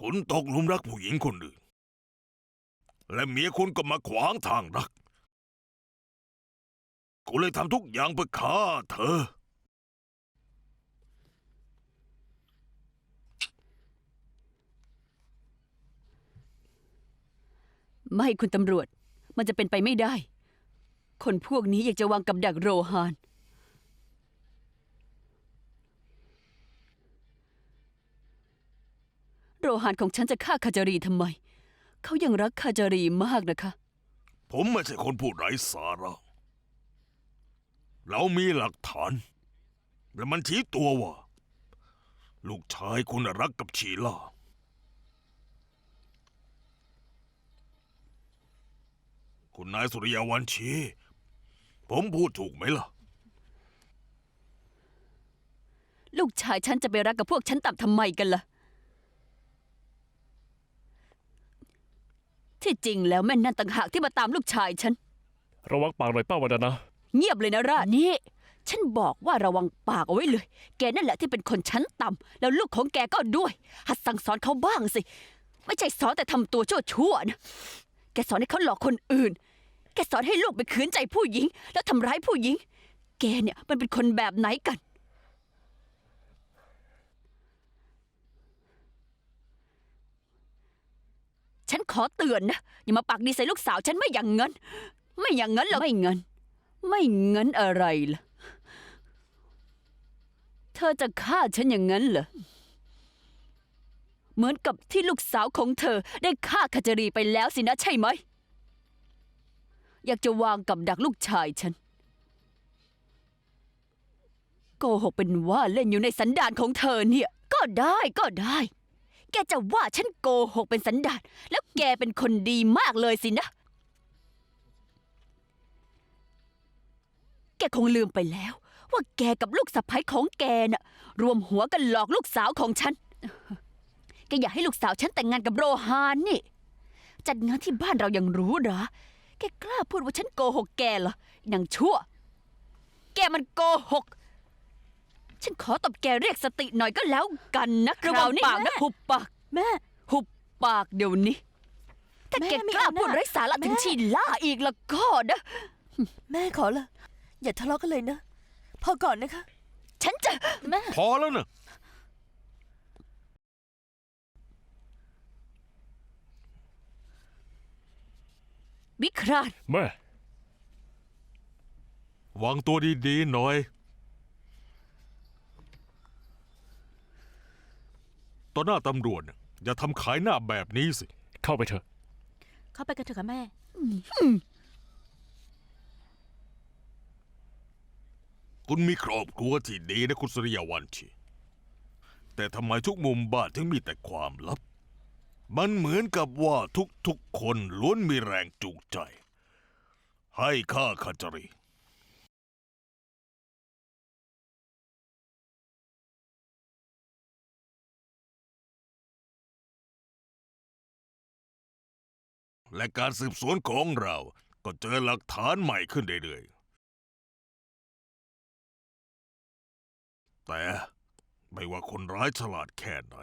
คุณตกหลุมรักผู้หญิงคนอื่น และเมียคุณก็มาขวางทางรัก คุณเลยทำทุกอย่างเพื่อฆ่าเธอ ไม่คุณตำรวจ มันจะเป็นไปไม่ได้ คนพวกนี้อยากจะวางกับดักโรฮาน โรฮานของฉันจะฆ่าคาจารีทำไม เขายังรักคาจารีมากนะคะ ผมไม่ใช่คนพูดไร้สาระเรามีหลักฐาน และมันชี้ตัวว่า ลูกชายคุณน่ะรักกับชีล่า คุณนายสุริยาวันชี ผมพูดถูกไหมล่ะ ลูกชายฉันจะไปรักกับพวกฉันต่ำทำไมกันล่ะ ที่จริงแล้วแม่นั่นต่างหากที่มาตามลูกชายฉัน ระวังปากหน่อยป้าวันนาเงียบเลยนะราชนี่ ฉันบอกว่าระวังปากเอาไว้เลย แกนั่นแหละที่เป็นคนชั้นต่ำแล้วลูกของแกก็ด้วย หัดสั่งสอนเขาบ้างสิ ไม่ใช่สอนแต่ทำตัวชั่วๆนะ แกสอนให้เขาหลอกคนอื่น แกสอนให้ลูกไปขืนใจผู้หญิง แล้วทำร้ายผู้หญิง แกเนี่ยมันเป็นคนแบบไหนกัน ขอเตือนนะอย่ามาปากดีใส่ลูกสาวฉันไม่อย่างงั้นไม่อย่างงั้นหรอกไม่งั้นไม่งั้นอะไรล่ะเธอจะฆ่าฉันอย่างนั้นเหรอเหมือนกับที่ลูกสาวของเธอได้ฆ่าขจรีไปแล้วสินะใช่ไหม อยากจะวางกับดักลูกชายฉันโกหกเป็นว่าเล่นอยู่ในสันดานของเธอเนี่ย ก็ได้ก็ได้ แกจะว่าฉันโกหกเป็นสันดานแล้วแกเป็นคนดีมากเลยสินะ แกคงลืมไปแล้ว ว่าแกกับลูกสะใภ้ของแกน่ะ รวมหัวกันหลอกลูกสาวของฉัน แกอยากให้ลูกสาวฉันแต่งงานกับโรฮานนี่ จัดงานที่บ้านเรายังรู้เหรอ แกกล้าพูดว่าฉันโกหกแกเหรอนังชั่ว แกมันโกหก ฉันขอตบแกเรียกสติหน่อยก็แล้วกันนะคระราวัวงนี้ปากนะนะหุบปาก แม่ หุบปากเดี๋ยวนี้ ถ้าแม่แกไม่กล้าเอานะพูดไร้สาระถึงแม่ชีล่าอีกแล้วก็นะแม่ขอละอย่าทะเลาะกันเลยนะ พอก่อนนะคะ ฉันจะแม่พอแล้วนะวิคราชแม่วางตัวดีๆหน่อย ต่อหน้าตำรวจน่ะอย่าทำขายหน้าแบบนี้สิ เข้าไปเถอะ เข้าไปกันเถอะค่ะแม่ คุณมีครอบครัวที่ดีนะคุณสุริยาวันชีแต่ทำไมทุกมุมบ้านถึงมีแต่ความลับ มันเหมือนกับว่าทุกๆคนล้วนมีแรงจูงใจ ให้ข้าขจรี และการสืบสวนของเรา ก็เจอหลักฐานใหม่ขึ้นเรื่อยๆ แต่ไม่ว่าคนร้ายฉลาดแค่ไหน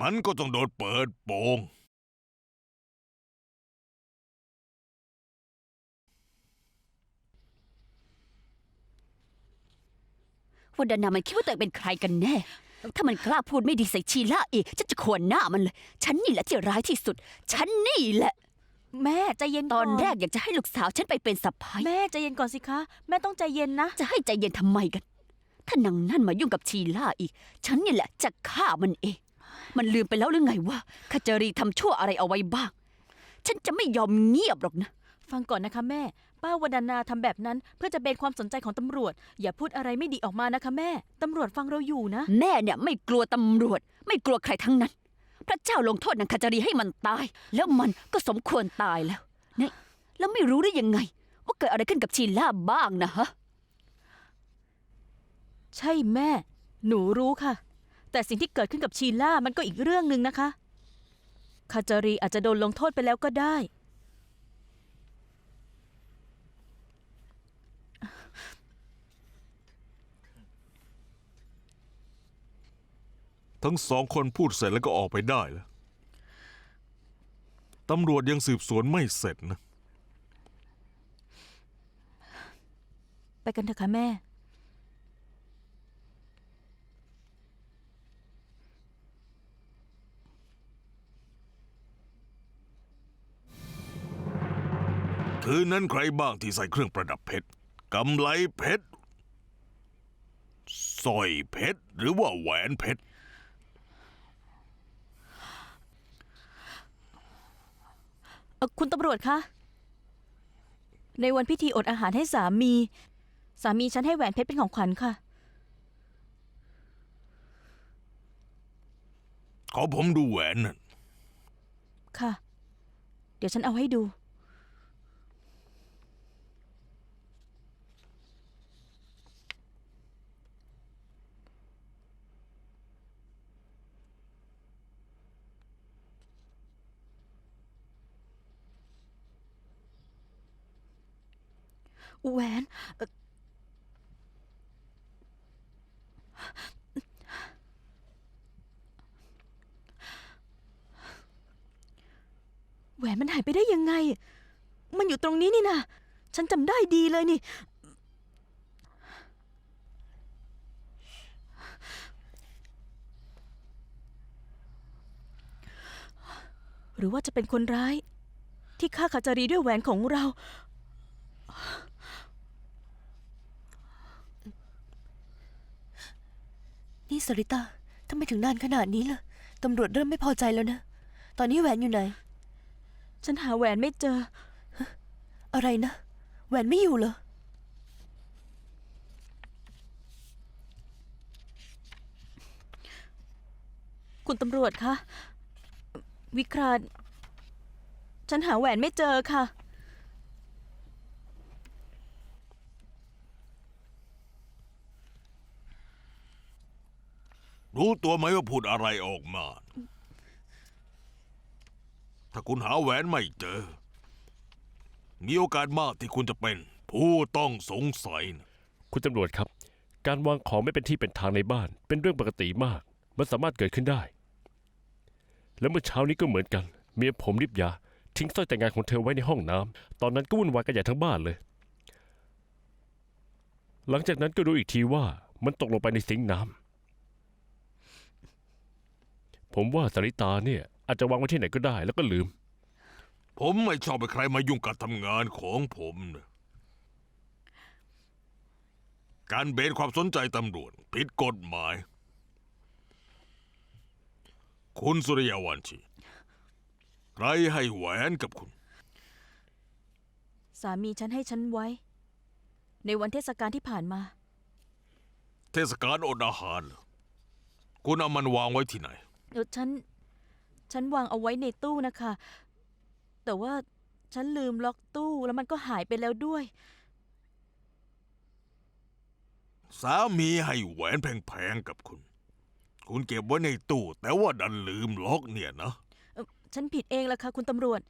มันก็ต้องโดนเปิดโปง วันดานามันคิดว่าตัวเองเป็นใครกันแน่ ถ้ามันกล้าพูดไม่ดีใส่ชีล่าอีกฉันจะขวนหน้ามันเลย ฉันนี่แหละที่ร้ายที่สุด ฉันนี่แหละ แม่ใจเย็นตก่อนแรกอยากจะให้ลูกสาวฉันไปเป็นสะพ้ายแม่ใจเย็นก่อนสิคะ แม่ต้องใจเย็นนะ จะให้ใจเย็นทำไมกัน ถ้านางนั่นมายุ่งกับชีล่าอีก ฉันนี่แหละจะฆ่ามันเอง มันลืมไปแล้วหรือไงว่าขจรีทำชั่วอะไรเอาไว้บ้าง ฉันจะไม่ยอมเงียบหรอกนะ ฟังก่อนนะคะแม่ ป้าวันนาทำแบบนั้นเพื่อจะเบนความสนใจของตำรวจ อย่าพูดอะไรไม่ดีออกมานะคะแม่ ตำรวจฟังเราอยู่นะ แม่เนี่ยไม่กลัวตำรวจ ไม่กลัวใครทั้งนั้น พระเจ้าลงโทษนางขจรีให้มันตาย แล้วมันก็สมควรตายแล้วเนี่ยแล้วไม่รู้ได้ยังไง ว่าเกิดอะไรขึ้นกับชีล่าบ้างนะฮะใช่แม่ หนูรู้ค่ะ แต่สิ่งที่เกิดขึ้นกับชีล่ามันก็อีกเรื่องหนึ่งนะคะคาจารีอาจจะโดนลงโทษไปแล้วก็ได้ ทั้งสองคนพูดเสร็จแล้วก็ออกไปได้แล้วตำรวจยังสืบสวนไม่เสร็จนะ ไปกันเถอะค่ะแม่ คืนนั้นใครบ้างที่ใส่เครื่องประดับเพชรกำไลเพชรสร้อยเพชรหรือว่าแหวนเพชร เอ่อคุณตำรวจคะ ในวันพิธีอดอาหารให้สามี สามีฉันให้แหวนเพชรเป็นของขวัญค่ะ ขอผมดูแหวนนั่นค่ะ เดี๋ยวฉันเอาให้ดู แหวนแหวนมันหายไปได้ยังไง มันอยู่ตรงนี้นี่นะ ฉันจำได้ดีเลยนี่ หรือว่าจะเป็นคนร้าย ที่ฆ่าขจารีด้วยแหวนของเรา นี่สริตาทำไมถึงนานขนาดนี้ล่ะ ตำรวจเริ่มไม่พอใจแล้วนะ ตอนนี้แหวนอยู่ไหน ฉันหาแหวนไม่เจอ อะไรนะ แหวนไม่อยู่เหรอ คุณตำรวจคะ วิครานฉันหาแหวนไม่เจอค่ะ รู้ตัวไหมว่าพูดอะไรออกมา ถ้าคุณหาแหวนไม่เจอ มีโอกาสมากที่คุณจะเป็น ผู้ต้องสงสัยนะคุณตำรวจครับ การวางของไม่เป็นที่เป็นทางในบ้าน เป็นเรื่องปกติมาก มันสามารถเกิดขึ้นได้ แล้วเมื่อเช้านี้ก็เหมือนกัน เมียผมริบยา ทิ้งสร้อยแต่งงานของเธอไว้ในห้องน้ำตอนนั้นก็วุ่นวายกันใหญ่ทั้งบ้านเลย หลังจากนั้นก็รู้อีกทีว่ามันตกลงไปในสิงค์น้ำ ผมว่าสริตาเนี่ย อาจจะวางไว้ที่ไหนก็ได้ แล้วก็ลืม ผมไม่ชอบให้ใครมายุ่งกับทำงานของผมนะการเบนความสนใจตำรวจผิดกฎหมาย คุณสุริยาวันชี ใครให้แหวนกับคุณ สามีฉันให้ฉันไว้ ในวันเทศกาลที่ผ่านมา เทศกาลอดอาหารเหรอคุณเอามันวางไว้ที่ไหน เดี๋ยวฉัน ฉันวางเอาไว้ในตู้นะคะ แต่ว่าฉันลืมล็อกตู้แล้วมันก็หายไปแล้วด้วย สามีให้แหวนแพงๆกับคุณ คุณเก็บไว้ในตู้ แต่ว่าดันลืมล็อกเนี่ยนะเอ่อฉันผิดเองละค่ะคุณตำรวจ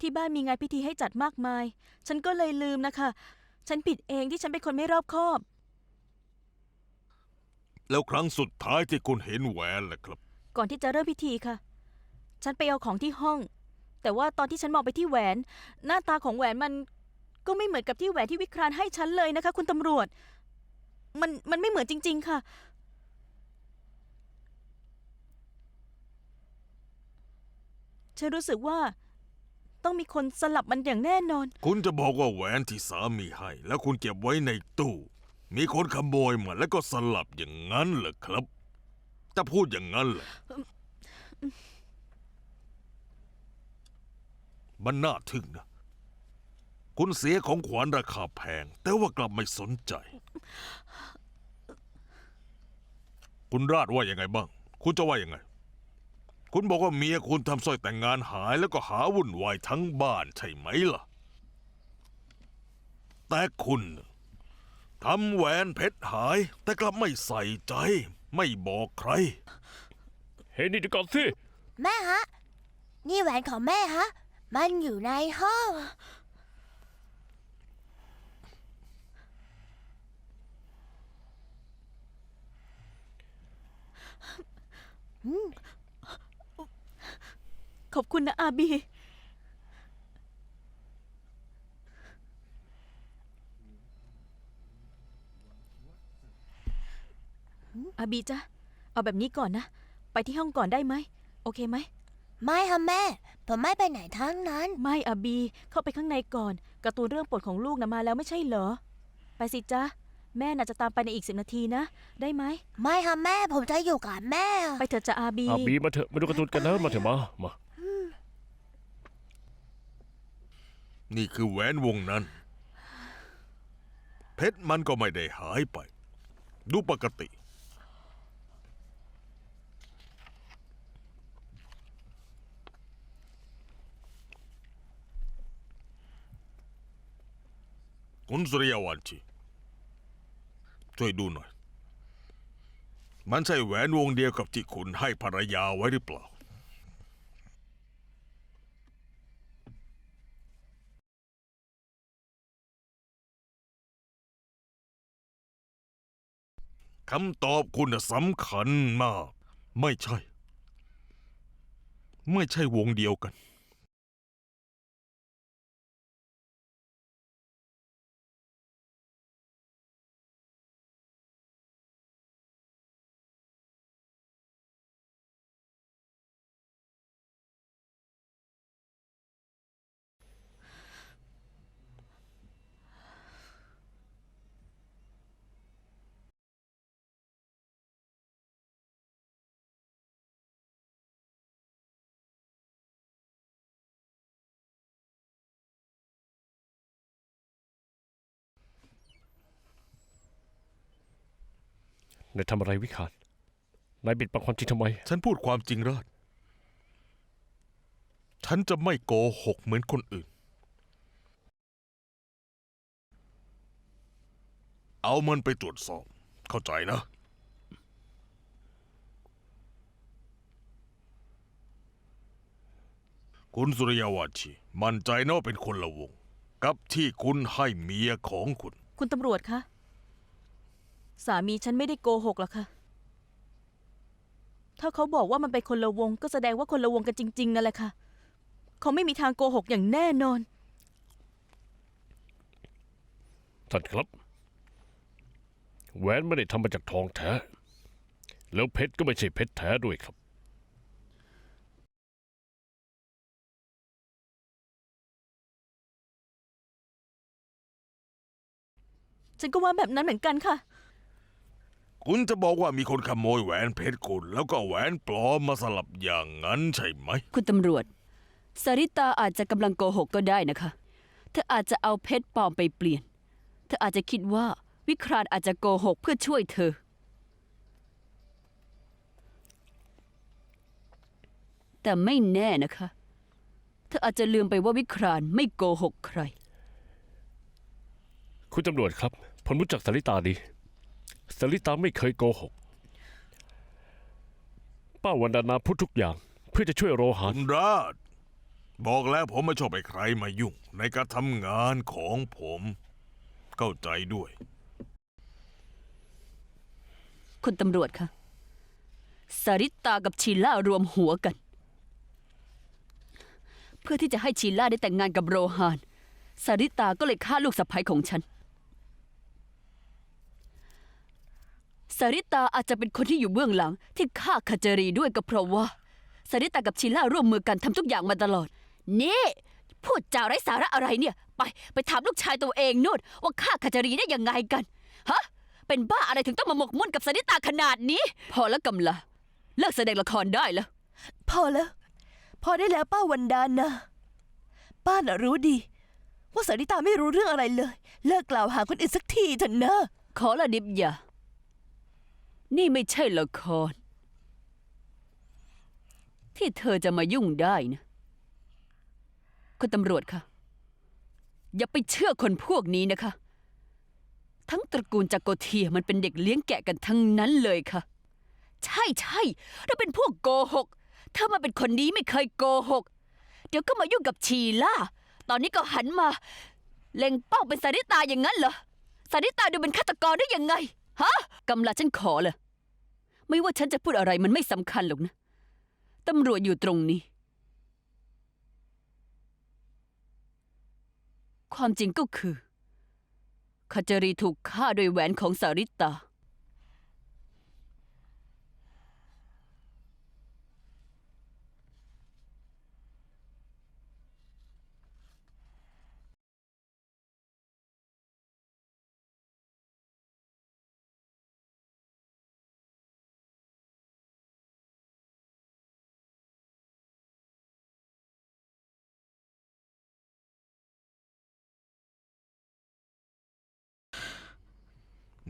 ที่บ้านมีงานพิธีให้จัดมากมาย ฉันก็เลยลืมนะคะ ฉันผิดเองที่ฉันเป็นคนไม่รอบคอบ แล้วครั้งสุดท้ายที่คุณเห็นแหวนล่ะครับ ก่อนที่จะเริ่มพิธีค่ะ ฉันไปเอาของที่ห้อง แต่ว่าตอนที่ฉันมองไปที่แหวน หน้าตาของแหวนมันก็ไม่เหมือนกับที่แหวนที่วิครานให้ฉันเลยนะคะ คุณตำรวจ มันมันไม่เหมือนจริง ๆ ค่ะ ฉันรู้สึกว่า ต้องมีคนสลับมันอย่างแน่นอน คุณจะบอกว่าแหวนที่สามีให้ แล้วคุณเก็บไว้ในตู้ มีคนขโมยมาแล้วก็สลับอย่างนั้นเหรอครับ จะพูดอย่างนั้นเหรอมันน่าทึ่งนะ คุณเสียของขวัญราคาแพง แต่ว่ากลับไม่สนใจ คุณราดว่ายังไงบ้าง คุณจะว่ายังไง คุณบอกว่าเมียคุณทำสร้อยแต่งงานหายแล้วก็หาวุ่นวายทั้งบ้านใช่ไหมล่ะ แต่คุณทำแหวนเพชรหาย แต่กลับไม่ใส่ใจ ไม่บอกใคร เฮ้ยนี่เดี๋ยวก่อนสิ แม่ฮะ นี่แหวนของแม่ฮะ มันอยู่ในห้อง ขอบคุณนะอาบี อาบีจ้ะเอาแบบนี้ก่อนนะ ไปที่ห้องก่อนได้ไหม โอเคไหม ไม่ค่ะแม่ ผมไม่ไปไหนทั้งนั้น ไม่อาบี เข้าไปข้างในก่อนการ์ตูนเรื่องโปรดของลูกนะมาแล้วไม่ใช่เหรอ ไปสิจ้ะแม่น่าจะตามไปในอีกสิบนาทีนะ ได้ไหม ไม่ค่ะแม่ ผมจะอยู่กับแม่ ไปเถอะจ้ะอาบี อาบีมาเถอะมาดูการ์ตูนกันนะมาเถอะมามานี่คือแหวนวงนั้น เพชรมันก็ไม่ได้หายไป ดูปกติ คุณสุริยาวันชีช่วยดูหน่อย มันใช่แหวนวงเดียวกับที่คุณให้ภรรยาไว้หรือเปล่า คำตอบคุณน่ะสำคัญมาก ไม่ใช่ ไม่ใช่วงเดียวกัน นายทำอะไรวิคารนายบิดบังความจริงทำไม ฉันพูดความจริงราชฉันจะไม่โกหกเหมือนคนอื่น เอามันไปตรวจสอบ เข้าใจนะ คุณสุริยาวัชีมั่นใจนะว่าเป็นคนละวง กับที่คุณให้เมียของคุณ คุณตำรวจคะ สามีฉันไม่ได้โกหกหรอกค่ะ ถ้าเขาบอกว่ามันเป็นคนละวง ก็แสดงว่าคนละวงกันจริง ๆ นั่นแหละค่ะ เขาไม่มีทางโกหกอย่างแน่นอน ท่านครับ แหวนไม่ได้ทำมาจากทองแท้ แล้วเพชรก็ไม่ใช่เพชรแท้ด้วยครับ ฉันก็ว่าแบบนั้นเหมือนกันค่ะ คุณจะบอกว่ามีคนขโมยแหวนเพชรคุณแล้วก็แหวนปลอมมาสลับอย่างนั้นใช่ไหม คุณตำรวจ สาริตาอาจจะกำลังโกหกก็ได้นะคะ เธออาจจะเอาเพชรปลอมไปเปลี่ยน เธออาจจะคิดว่าวิครานอาจจะโกหกเพื่อช่วยเธอ แต่ไม่แน่นะคะ เธออาจจะลืมไปว่าวิครานไม่โกหกใคร คุณตำรวจครับ ผมรู้จักสาริตาดี สาริตาไม่เคยโกหก ป้าวันดานาพูดทุกอย่าง เพื่อจะช่วยโรหาคุนณราช บอกแล้วผมไม่ชอบให้ใครมายุ่ง ในการทำงานของผม เข้าใจด้วย คุณตำรวจคะสาริตากับชีล่ารวมหัวกัน เพื่อที่จะให้ชีล่าได้แต่งงานกับโรฮานสาริตาก็เลยฆ่าลูกสะใภ้ของฉัน สาริตาอาจจะเป็นคนที่อยู่เบื้องหลัง ที่ฆ่าคาเจรีด้วยก็เพราะว่าสาริตากับชีล่าร่วมมือกันทำทุกอย่างมาตลอด นี่พูดจาไร้สาระอะไรเนี่ย ไปไปถามลูกชายตัวเองนู่นว่าฆ่าคาเจรีได้ยังไงกันฮะเป็นบ้าอะไรถึงต้องมาหมกมุ่นกับสาริตาขนาดนี้ พอแล้วกำละเลิกแสดงละครได้แล้ว พอแล้ว พอได้แล้วป้าวันดานะป้าน่ะรู้ดี ว่าสาริตาไม่รู้เรื่องอะไรเลย เลิกกล่าวหาคนอื่นสักทีเถอะนะขอละดิบอย่า นี่ไม่ใช่ละคร ที่เธอจะมายุ่งได้นะ คุณตำรวจคะอย่าไปเชื่อคนพวกนี้นะคะ ทั้งตระกูลจากโกเทียมันเป็นเด็กเลี้ยงแกะกันทั้งนั้นเลยค่ะ ใช่ใช่เราเป็นพวกโกหก เธอมาเป็นคนนี้ไม่เคยโกหก เดี๋ยวก็มายุ่งกับชีล่า ตอนนี้ก็หันมา เล็งเป้าเป็นสาริตาอย่างนั้นเหรอสาริตาดูเป็นฆาตกรได้ยังไง ฮะ กำลังฉันขอเลยไม่ว่าฉันจะพูดอะไรมันไม่สำคัญหรอกนะตำรวจอยู่ตรงนี้ ความจริงก็คือคาจารีถูกฆ่าโดยแหวนของสาริตา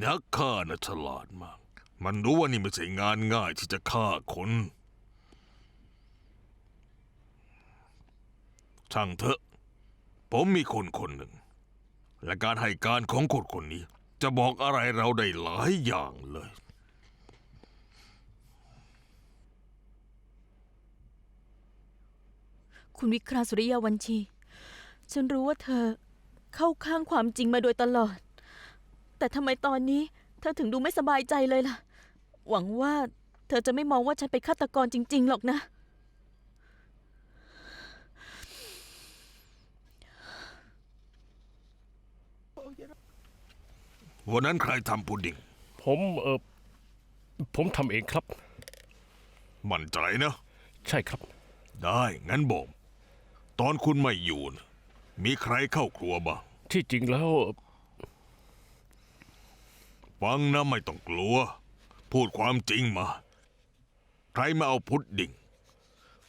นักฆ่าน่ะฉลาดมาก มันรู้ว่านี่ไม่ใช่งานง่ายที่จะฆ่าคน ช่างเถอะ ผมมีคนคนหนึ่ง และการให้การของคนคนนี้ จะบอกอะไรเราได้หลายอย่างเลย คุณวิคราสุริยาวันชี ฉันรู้ว่าเธอเข้าข้างความจริงมาโดยตลอด แต่ทำไมตอนนี้ เธอถึงดูไม่สบายใจเลยล่ะ หวังว่า เธอจะไม่มองว่าฉันเป็นฆาตกรจริง ๆ หรอกนะ วันนั้นใครทำพุดดิ้งผมเออผมทำเองครับ มั่นใจนะ ใช่ครับ ได้งั้นบอกตอนคุณไม่อยู่นะมีใครเข้าครัวบ้าง ที่จริงแล้ว ฟังนะไม่ต้องกลัว พูดความจริงมา ใครมาเอาพุดดิ้ง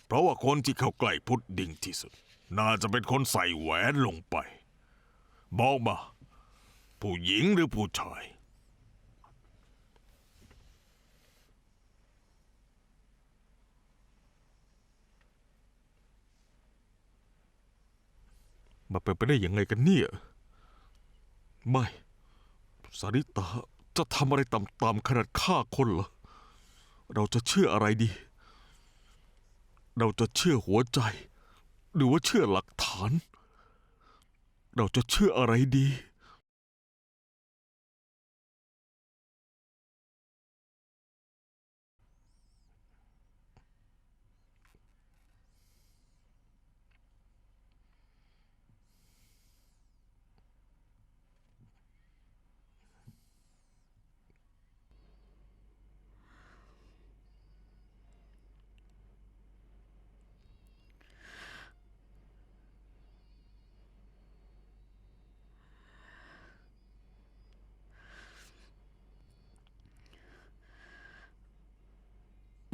เพราะว่าคนที่เข้าใกล้พุดดิ้งที่สุด น่าจะเป็นคนใส่แหวนลงไป บอกมา ผู้หญิงหรือผู้ชาย มาเป็นไปได้ยังไงกันเนี่ย ไม่ สาริตา จะทำอะไรต่ำๆขนาดฆ่าคนเหรอ เราจะเชื่ออะไรดี เราจะเชื่อหัวใจ หรือว่าเชื่อหลักฐาน เราจะเชื่ออะไรดี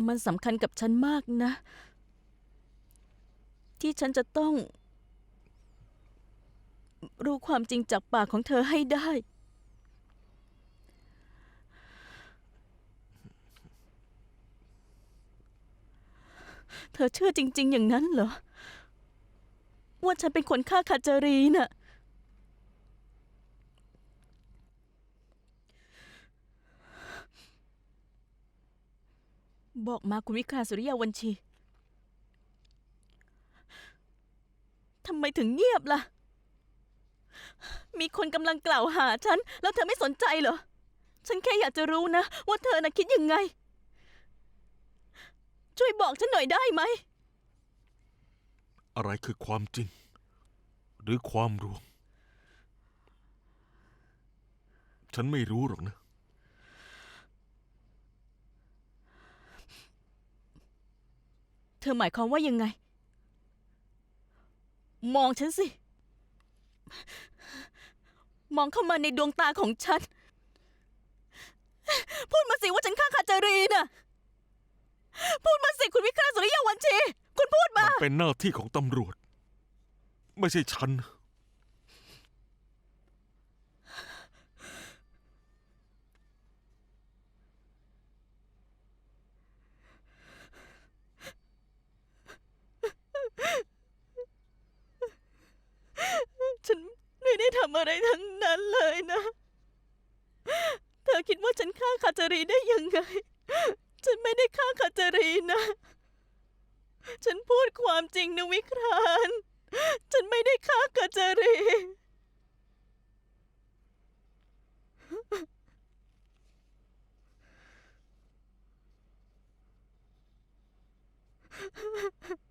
มันสำคัญกับฉันมากนะ ที่ฉันจะต้อง รู้ความจริงจากปากของเธอให้ได้ เธอเชื่อจริง ๆ อย่างนั้นเหรอ ว่าฉันเป็นคนฆ่าคาจารีน่ะ บอกมาคุณวิคราสุริยาวันชี ทำไมถึงเงียบล่ะ มีคนกำลังกล่าวหาฉัน แล้วเธอไม่สนใจเหรอ ฉันแค่อยากจะรู้นะ ว่าเธอน่ะคิดยังไง ช่วยบอกฉันหน่อยได้ไหม อะไรคือความจริง หรือความลวง ฉันไม่รู้หรอกนะ เธอหมายความว่ายังไง มองฉันสิ มองเข้ามาในดวงตาของฉัน พูดมาสิว่าฉันฆ่าคาจารีน่ะ พูดมาสิคุณวิคราสุริยาวันชี คุณพูดมา มันเป็นหน้าที่ของตำรวจ ไม่ใช่ฉัน ฉันไม่ได้ทำอะไรทั้งนั้นเลยนะ เธอคิดว่าฉันฆ่าคาจารีได้ยังไง ฉันไม่ได้ฆ่าคาจารีนะ ฉันพูดความจริงนะวิครานฉันไม่ได้ฆ่าคาจารีฮ